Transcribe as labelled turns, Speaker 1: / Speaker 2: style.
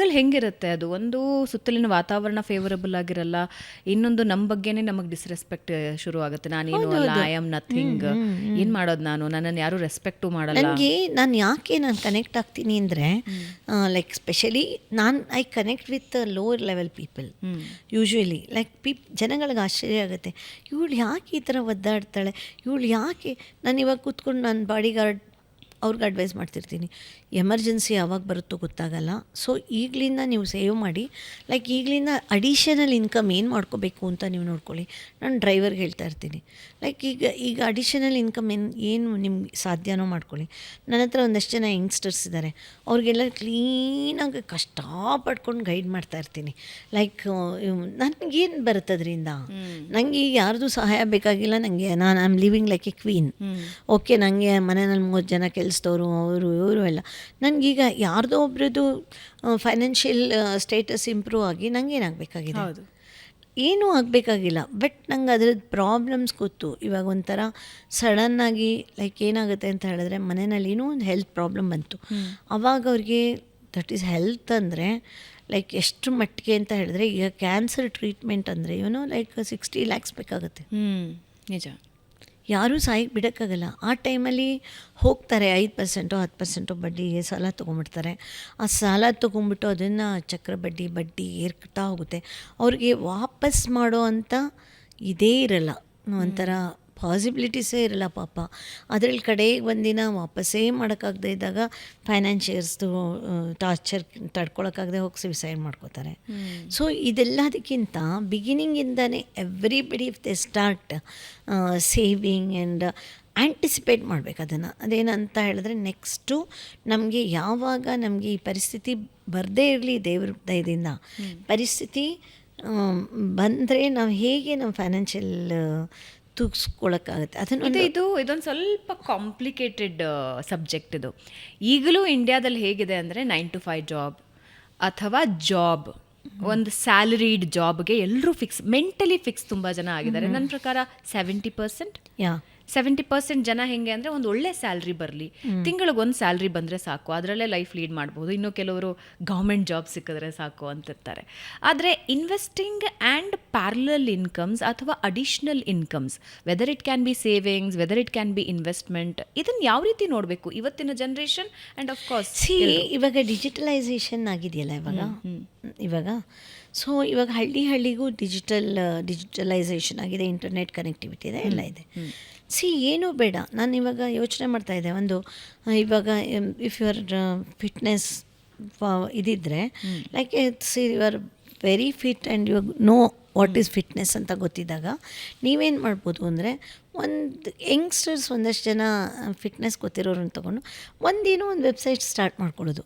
Speaker 1: Struggle ಹೆಂಗಿರುತ್ತೆ? ಅದು ಒಂದು ಸುತ್ತಲಿನ ವಾತಾವರಣ ಫೇವರಬಲ್ ಆಗಿರಲ್ಲ ಇನ್ನೊಂದು ನಮ್ಮ ಬಗ್ಗೆನೇ ನಮಗೆ ಡಿಸ್ರೆಸ್ಪೆಕ್ಟ್ ಶುರು ಆಗುತ್ತೆ ನಾನೇನು ಅಲ್ಲ ಐ ಆಮ್ ನಥಿಂಗ್ ಏನು ಮಾಡೋದು ನಾನು? ನನ್ನನ್ನು ಯಾರು ರೆಸ್ಪೆಕ್ಟು ಮಾಡಲ್ಲ.
Speaker 2: ನನಗೆ ನಾನು ಯಾಕೆ ನಾನು ಕನೆಕ್ಟ್ ಆಗ್ತೀನಿ ಅಂದರೆ ಲೈಕ್ ಸ್ಪೆಷಲಿ ನಾನು I connect with lower level people usually like peep ಜನಗಳಿಗೆ ಆಶ್ಚರ್ಯ ಆಗುತ್ತೆ. ಇವಳು ಯಾಕೆ ಈ ಥರ ಒದ್ದಾಡ್ತಾಳೆ? ಇವಳು ಯಾಕೆ ನಾನು ಇವಾಗ ಕೂತ್ಕೊಂಡು ನನ್ನ ಬಾಡಿ ಗಾರ್ಡ್ ಅವ್ರಿಗೆ ಅಡ್ವೈಸ್ ಮಾಡ್ತಿರ್ತೀನಿ. ಎಮರ್ಜೆನ್ಸಿ ಯಾವಾಗ ಬರುತ್ತೋ ಗೊತ್ತಾಗಲ್ಲ. ಸೊ ಈಗಲಿಂದ ನೀವು ಸೇವ್ ಮಾಡಿ ಲೈಕ್ ಈಗಲಿಂದ ಅಡಿಷನಲ್ ಇನ್ಕಮ್ ಏನು ಮಾಡ್ಕೋಬೇಕು ಅಂತ ನೀವು ನೋಡ್ಕೊಳ್ಳಿ. ನಾನು ಡ್ರೈವರ್ಗೆ ಹೇಳ್ತಾ ಇರ್ತೀನಿ. ಲೈಕ್ ಈಗ ಈಗ ಅಡಿಷನಲ್ ಇನ್ಕಮ್ ಏನು ಏನು ನಿಮ್ಗೆ ಸಾಧ್ಯನೋ ಮಾಡ್ಕೊಳ್ಳಿ. ನನ್ನ ಹತ್ರ ಒಂದಷ್ಟು ಜನ ಯಂಗ್ಸ್ಟರ್ಸ್ ಇದ್ದಾರೆ ಅವ್ರಿಗೆಲ್ಲ ಕ್ಲೀನಾಗಿ ಕಷ್ಟಪಡ್ಕೊಂಡು ಗೈಡ್ ಮಾಡ್ತಾ ಇರ್ತೀನಿ. ಲೈಕ್ ನನಗೇನು ಬರುತ್ತೆ ಅದರಿಂದ? ನನಗೆ ಈಗ ಯಾರ್ದು ಸಹಾಯ ಬೇಕಾಗಿಲ್ಲ ನನಗೆ ನಾನು I am living like a queen okay ನನಗೆ ಮನೆಯಲ್ಲಿ ಮೂವತ್ತು ಜನ ಕೆಲಸದವರು ಅವರು ಇವರು ಎಲ್ಲ. ನನಗೀಗ ಯಾರ್ದೋ ಒಬ್ರದ್ದು ಫೈನಾನ್ಷಿಯಲ್ ಸ್ಟೇಟಸ್ ಇಂಪ್ರೂವ್ ಆಗಿ ನಂಗೆ ಏನಾಗಬೇಕಾಗಿದೆ?
Speaker 1: ಹೌದು.
Speaker 2: ಏನೂ ಆಗಬೇಕಾಗಿಲ್ಲ. ಬಟ್ ನಂಗೆ ಅದ್ರದ್ದು ಪ್ರಾಬ್ಲಮ್ಸ್ ಗೊತ್ತು. ಇವಾಗ ಒಂಥರ ಸಡನ್ನಾಗಿ ಲೈಕ್ ಏನಾಗುತ್ತೆ ಅಂತ ಹೇಳಿದ್ರೆ ಮನೆಯಲ್ಲಿ ಏನೋ ಒಂದು ಹೆಲ್ತ್ ಪ್ರಾಬ್ಲಮ್ ಬಂತು. ಅವಾಗ ಅವ್ರಿಗೆ ದಟ್ ಈಸ್ ಹೆಲ್ತ್ ಅಂದರೆ ಲೈಕ್ ಎಷ್ಟು ಮಟ್ಟಿಗೆ ಅಂತ ಹೇಳಿದ್ರೆ ಈಗ ಕ್ಯಾನ್ಸರ್ ಟ್ರೀಟ್ಮೆಂಟ್ ಅಂದರೆ ಇವನು ಲೈಕ್ ಸಿಕ್ಸ್ಟಿ ಲ್ಯಾಕ್ಸ್ ಬೇಕಾಗುತ್ತೆ.
Speaker 1: ಹ್ಞೂ ನಿಜ.
Speaker 2: ಯಾರೂ ಸಾಯಿಗೆ ಬಿಡೋಕ್ಕಾಗಲ್ಲ. ಆ ಟೈಮಲ್ಲಿ ಹೋಗ್ತಾರೆ, ಐದು ಪರ್ಸೆಂಟು, ಹತ್ತು ಪರ್ಸೆಂಟು ಬಡ್ಡಿಗೆ ಸಾಲ ತೊಗೊಂಬಿಡ್ತಾರೆ ಆ ಸಾಲ ತೊಗೊಂಬಿಟ್ಟು ಅದನ್ನು ಚಕ್ರ ಬಡ್ಡಿ ಬಡ್ಡಿ ಏರ್ಕ್ತಾ ಹೋಗುತ್ತೆ. ಅವ್ರಿಗೆ ವಾಪಸ್ ಮಾಡೋ ಅಂತ ಇದೇ ಇರಲ್ಲ. ಒಂಥರ ಪಾಸಿಬಿಲಿಟೀಸೇ ಇರಲ್ಲ ಪಾಪ. ಅದರಲ್ಲಿ ಕಡೆಗೆ ಒಂದಿನ ವಾಪಸ್ಸೇ ಮಾಡೋಕ್ಕಾಗದೇ ಇದ್ದಾಗ ಫೈನಾನ್ಷಿಯರ್ಸ್ದು ಟಾರ್ಚರ್ ತಡ್ಕೊಳಕ್ಕಾಗದೆ ಹೋಗಿ ಸುಸೈಡ್ ಮಾಡ್ಕೋತಾರೆ. ಸೊ ಇದೆಲ್ಲದಕ್ಕಿಂತ ಬಿಗಿನಿಂಗಿಂದನೇ everybody if they start saving and anticipate ಮಾಡಬೇಕು ಅದನ್ನು. ಅದೇನಂತ ಹೇಳಿದ್ರೆ ನೆಕ್ಸ್ಟು ನಮಗೆ ಯಾವಾಗ ನಮಗೆ ಈ ಪರಿಸ್ಥಿತಿ ಬರದೇ ಇರಲಿ ದೇವ್ರ ದಯದಿಂದ. ಪರಿಸ್ಥಿತಿ ಬಂದರೆ ನಾವು ಹೇಗೆ ನಮ್ಮ ಫೈನಾನ್ಷಿಯಲ್ ತೂಗಿಸ್ಕೊಳಕ್ಕಾಗುತ್ತೆ. ಅದನ್ನು
Speaker 1: ಇದು ಇದು ಇದೊಂದು ಸ್ವಲ್ಪ ಕಾಂಪ್ಲಿಕೇಟೆಡ್ ಸಬ್ಜೆಕ್ಟ್ ಇದು. ಈಗಲೂ ಇಂಡಿಯಾದಲ್ಲಿ ಹೇಗಿದೆ ಅಂದರೆ ನೈನ್ ಟು ಫೈವ್ ಜಾಬ್ ಅಥವಾ ಜಾಬ್ ಒಂದು ಸ್ಯಾಲರಿಡ್ ಜಾಬ್ಗೆ ಎಲ್ಲರೂ ಫಿಕ್ಸ್ ಮೆಂಟಲಿ ಫಿಕ್ಸ್ ತುಂಬ ಜನ ಆಗಿದ್ದಾರೆ. ನನ್ನ ಪ್ರಕಾರ seventy percent
Speaker 2: yeah.
Speaker 1: Seventy percent ಜನ ಹೆಂಗೆ ಅಂದರೆ ಒಂದು ಒಳ್ಳೆ ಸ್ಯಾಲ್ರಿ ಬರಲಿ. ತಿಂಗಳಿಗೆ ಒಂದು ಸ್ಯಾಲ್ರಿ ಬಂದರೆ ಸಾಕು. ಅದರಲ್ಲೇ ಲೈಫ್ ಲೀಡ್ ಮಾಡ್ಬೋದು. ಇನ್ನು ಕೆಲವರು ಗೌರ್ಮೆಂಟ್ ಜಾಬ್ ಸಿಕ್ಕಿದ್ರೆ ಸಾಕು ಅಂತಿರ್ತಾರೆ. ಆದರೆ ಇನ್ವೆಸ್ಟಿಂಗ್ ಆ್ಯಂಡ್ ಪ್ಯಾರಲಲ್ ಇನ್ಕಮ್ಸ್ ಅಥವಾ additional incomes whether it can be savings whether it can be investment ಇದನ್ನು ಯಾವ ರೀತಿ ನೋಡಬೇಕು? ಇವತ್ತಿನ generation and of course
Speaker 2: see ಇವಾಗ ಡಿಜಿಟಲೈಸೇಷನ್ ಆಗಿದೆಯಲ್ಲ ಇವಾಗ? ಇವಾಗ. ಸೊ ಇವಾಗ ಹಳ್ಳಿ ಹಳ್ಳಿಗೂ ಡಿಜಿಟಲ್ ಡಿಜಿಟಲೈಸೇಷನ್ ಆಗಿದೆ ಇಂಟರ್ನೆಟ್ ಕನೆಕ್ಟಿವಿಟಿ ಇದೆ ಎಲ್ಲ ಇದೆ. ಸಿ ಏನೂ ಬೇಡ. ನಾನು ಇವಾಗ ಯೋಚನೆ ಮಾಡ್ತಾ ಇದ್ದೆ. ಒಂದು ಇವಾಗ if your fitness ಇದಿದ್ದರೆ like it's you are very fit and you know what is fitness ಅಂತ ಗೊತ್ತಿದ್ದಾಗ ನೀವೇನು ಮಾಡ್ಬೋದು ಅಂದರೆ ಒಂದು ಯಂಗ್ಸ್ಟರ್ಸ್ ಒಂದಷ್ಟು ಜನ ಫಿಟ್ನೆಸ್ ಗೊತ್ತಿರೋರನ್ನ ತೊಗೊಂಡು ಒಂದೇನೋ ಒಂದು ವೆಬ್ಸೈಟ್ ಸ್ಟಾರ್ಟ್ ಮಾಡ್ಕೊಳ್ಳೋದು.